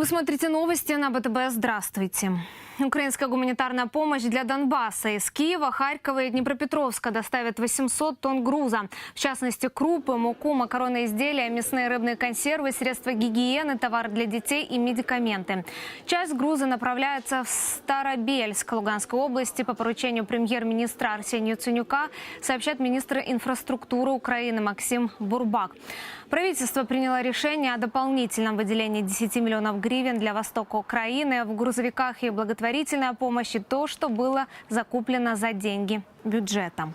Вы смотрите новости на БТБ. Здравствуйте. Украинская гуманитарная помощь для Донбасса из Киева, Харькова и Днепропетровска доставит 800 тонн груза. В частности, крупы, муку, макаронные изделия, мясные рыбные консервы, средства гигиены, товары для детей и медикаменты. Часть груза направляется в Старобельск Луганской области по поручению премьер-министра Арсения Яценюка, сообщает министр инфраструктуры Украины Максим Бурбак. Правительство приняло решение о дополнительном выделении 10 миллионов гривен для востока Украины в грузовиках и благотворительная помощь и то, что было закуплено за деньги бюджета.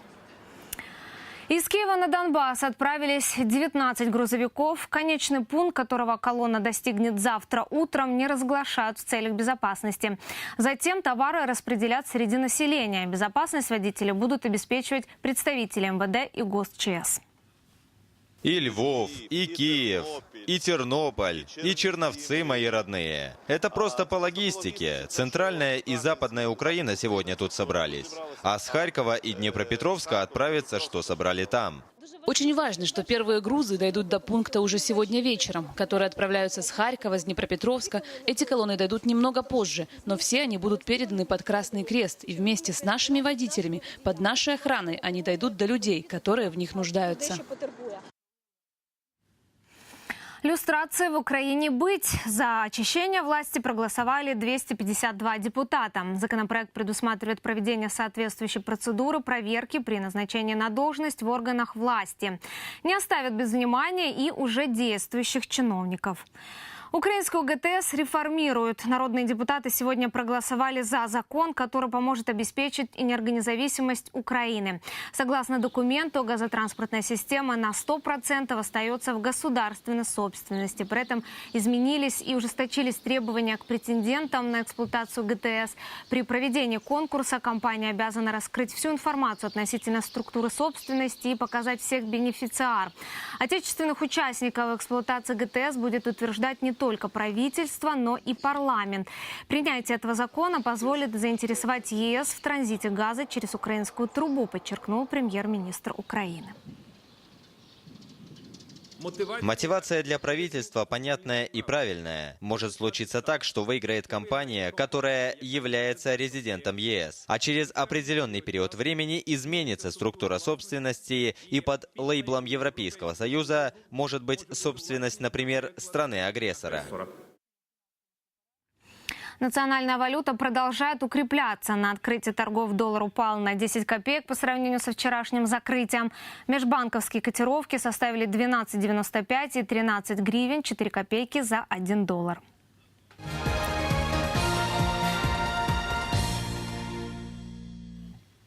Из Киева на Донбасс отправились 19 грузовиков. Конечный пункт, которого колонна достигнет завтра утром, не разглашают в целях безопасности. Затем товары распределят среди населения. Безопасность водителей будут обеспечивать представители МВД и ГосЧС. И Львов, и Киев, и Тернополь, и Черновцы мои родные. Это просто по логистике. Центральная и Западная Украина сегодня тут собрались. А с Харькова и Днепропетровска отправятся, что собрали там. Очень важно, что первые грузы дойдут до пункта уже сегодня вечером, которые отправляются с Харькова, с Днепропетровска. Эти колонны дойдут немного позже, но все они будут переданы под Красный Крест. И вместе с нашими водителями, под нашей охраной, они дойдут до людей, которые в них нуждаются. Люстрации в Украине быть. За очищение власти проголосовали 252 депутата. Законопроект предусматривает проведение соответствующей процедуры проверки при назначении на должность в органах власти. Не оставят без внимания и уже действующих чиновников. Украинскую ГТС реформируют. Народные депутаты сегодня проголосовали за закон, который поможет обеспечить энергонезависимость Украины. Согласно документу, газотранспортная система на 100% остается в государственной собственности. При этом изменились и ужесточились требования к претендентам на эксплуатацию ГТС. При проведении конкурса компания обязана раскрыть всю информацию относительно структуры собственности и показать всех бенефициар. Отечественных участников эксплуатации ГТС будет утверждать не только правительство, но и парламент. Принятие этого закона позволит заинтересовать ЕС в транзите газа через украинскую трубу, подчеркнул премьер-министр Украины. Мотивация для правительства понятная и правильная. Может случиться так, что выиграет компания, которая является резидентом ЕС, а через определенный период времени изменится структура собственности, и под лейблом Европейского Союза может быть собственность, например, страны-агрессора. Национальная валюта продолжает укрепляться. На открытии торгов доллар упал на 10 копеек по сравнению со вчерашним закрытием. Межбанковские котировки составили 12,95 и 13 гривен 4 копейки за 1 доллар.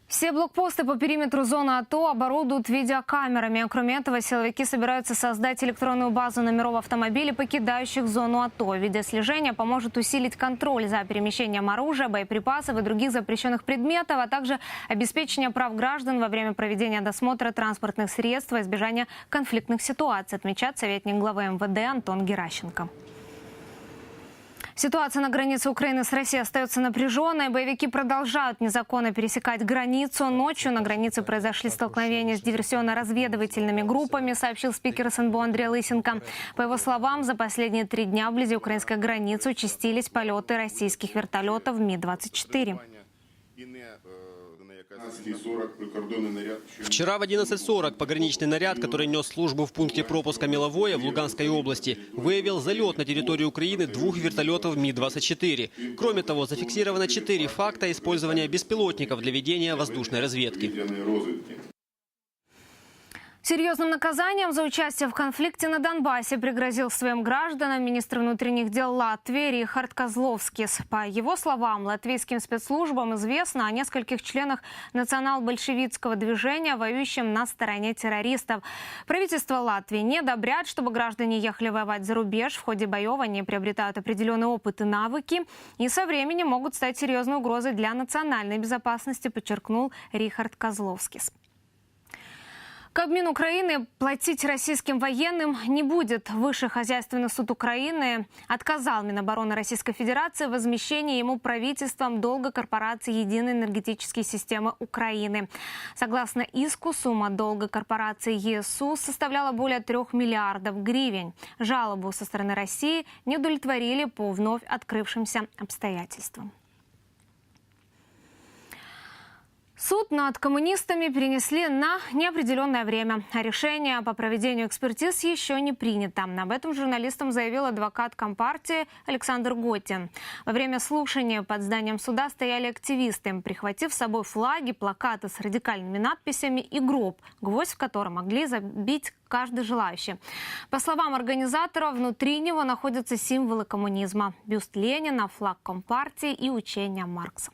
Все блокпосты по периметру зоны АТО оборудуют видеокамерами. Кроме этого, силовики собираются создать электронную базу номеров автомобилей, покидающих зону АТО. Видеослежение поможет усилить контроль за перемещением оружия, боеприпасов и других запрещенных предметов, а также обеспечение прав граждан во время проведения досмотра транспортных средств во избежание конфликтных ситуаций, отмечает советник главы МВД Антон Геращенко. Ситуация на границе Украины с Россией остается напряженной. Боевики продолжают незаконно пересекать границу. Ночью на границе произошли столкновения с диверсионно-разведывательными группами, сообщил спикер СНБО Андрей Лысенко. По его словам, за последние три дня вблизи украинской границы участились полеты российских вертолетов Ми-24. Вчера в 11.40 пограничный наряд, который нес службу в пункте пропуска Меловое в Луганской области, выявил залет на территорию Украины двух вертолетов Ми-24. Кроме того, зафиксировано четыре факта использования беспилотников для ведения воздушной разведки. Серьезным наказанием за участие в конфликте на Донбассе пригрозил своим гражданам министр внутренних дел Латвии Рихард Козловскис. По его словам, латвийским спецслужбам известно о нескольких членах национал-большевистского движения, воюющим на стороне террористов. Правительство Латвии не одобряет, чтобы граждане ехали воевать за рубеж. В ходе боев они приобретают определенный опыт и навыки и со временем могут стать серьезной угрозой для национальной безопасности, подчеркнул Рихард Козловскис. Кабмин Украины платить российским военным не будет. Высший хозяйственный суд Украины отказал Минобороны Российской Федерации в возмещении ему правительством долга корпорации Единой энергетической системы Украины. Согласно иску, сумма долга корпорации ЕСУ составляла более трех миллиардов гривен. Жалобу со стороны России не удовлетворили по вновь открывшимся обстоятельствам. Суд над коммунистами перенесли на неопределенное время. А решение по проведению экспертиз еще не принято. Об этом журналистам заявил адвокат Компартии Александр Готин. Во время слушания под зданием суда стояли активисты, прихватив с собой флаги, плакаты с радикальными надписями и гроб, гвоздь в котором могли забить каждый желающий. По словам организаторов, внутри него находятся символы коммунизма. Бюст Ленина, флаг Компартии и учения Маркса.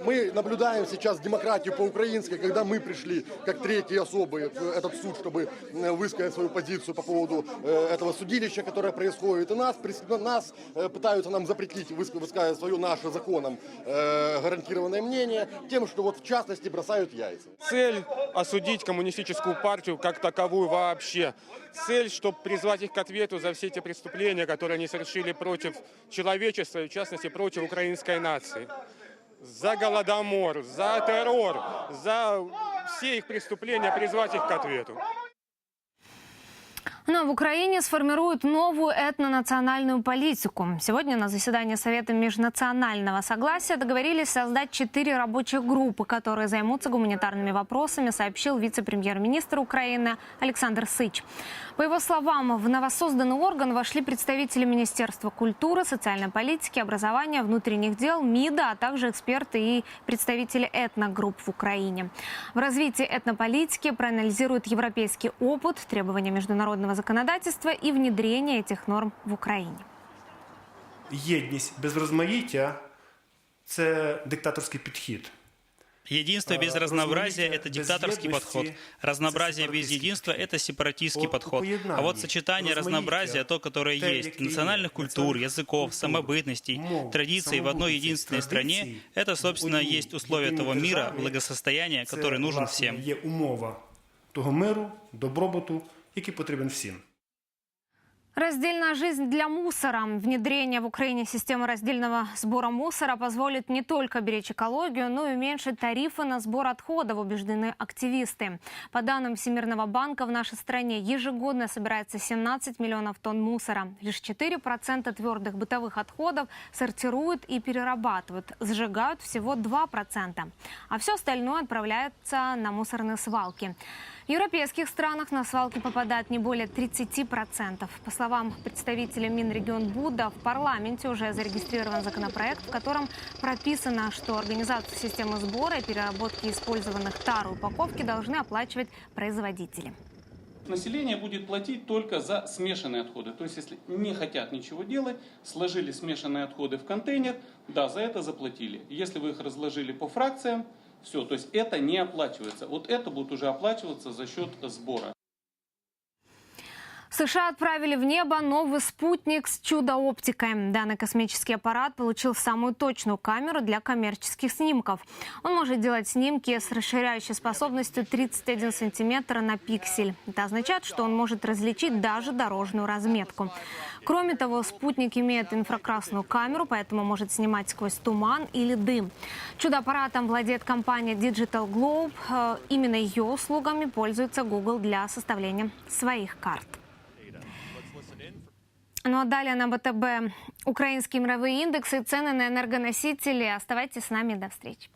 Мы наблюдаем сейчас демократию по-украински, когда мы пришли как третьи особы в этот суд, чтобы э, высказать свою позицию по поводу э, этого судилища, которое происходит. И нас, нас э, пытаются нам запретить выс- высказать свое наше законом гарантированное мнение тем, что вот в частности бросают яйца. Цель осудить коммунистическую партию как таковую вообще. Цель, чтобы призвать их к ответу за все те преступления, которые они совершили против человечества, в частности против украинской нации. За голодомор, за террор, за все их преступления призвать их к ответу. Но в Украине сформируют новую этнонациональную политику. Сегодня на заседании Совета межнационального согласия договорились создать четыре рабочих группы, которые займутся гуманитарными вопросами, сообщил вице-премьер-министр Украины Александр Сыч. По его словам, в новосозданный орган вошли представители Министерства культуры, социальной политики, образования, внутренних дел, МИДа, а также эксперты и представители этногрупп в Украине. В развитии этнополитики проанализируют европейский опыт, требования международного законодательства и внедрение этих норм в Украине. єдність без розмаїття це диктаторський підхід. Единство без А, разнообразия – разумеете, это без диктаторский едности подход. Разнообразие это без сепаратистский. единства – это сепаратистский О- подход. поєднання, А вот сочетание розмаїття, разнообразия, то, которое те, есть, які є, национальных культур, національних языков, культур, самобытностей, мов, традиций в одной самобутностей, единственной стране традицій – это, в собственно, одній есть условия єдиній того мира, державі, благосостояния, це, который нужен власне, всем. Є умова того миру, добробуту, який потрібен всім. Раздельная жизнь для мусора. Внедрение в Украине системы раздельного сбора мусора позволит не только беречь экологию, но и уменьшить тарифы на сбор отходов, убеждены активисты. По данным Всемирного банка, в нашей стране ежегодно собирается 17 миллионов тонн мусора. Лишь 4% твердых бытовых отходов сортируют и перерабатывают. Сжигают всего 2%. А все остальное отправляется на мусорные свалки. В европейских странах на свалки попадает не более 30%. По словам представителя Минрегионбуда, в парламенте уже зарегистрирован законопроект, в котором прописано, что организацию системы сбора и переработки использованных тар упаковки должны оплачивать производители. Население будет платить только за смешанные отходы. То есть, если не хотят ничего делать, сложили смешанные отходы в контейнер, да, за это заплатили. Если вы их разложили по фракциям, все, то есть это не оплачивается. Вот это будет уже оплачиваться за счет сбора. США отправили в небо новый спутник с чудо-оптикой. Данный космический аппарат получил самую точную камеру для коммерческих снимков. Он может делать снимки с расширяющей способностью 31 сантиметр на пиксель. Это означает, что он может различить даже дорожную разметку. Кроме того, спутник имеет инфракрасную камеру, поэтому может снимать сквозь туман или дым. Чудо-аппаратом владеет компания Digital Globe. Э, Именно ее услугами пользуется Google для составления своих карт. Ну а далее на БТБ украинские мировые индексы цены на энергоносители. Оставайтесь с нами. До встречи.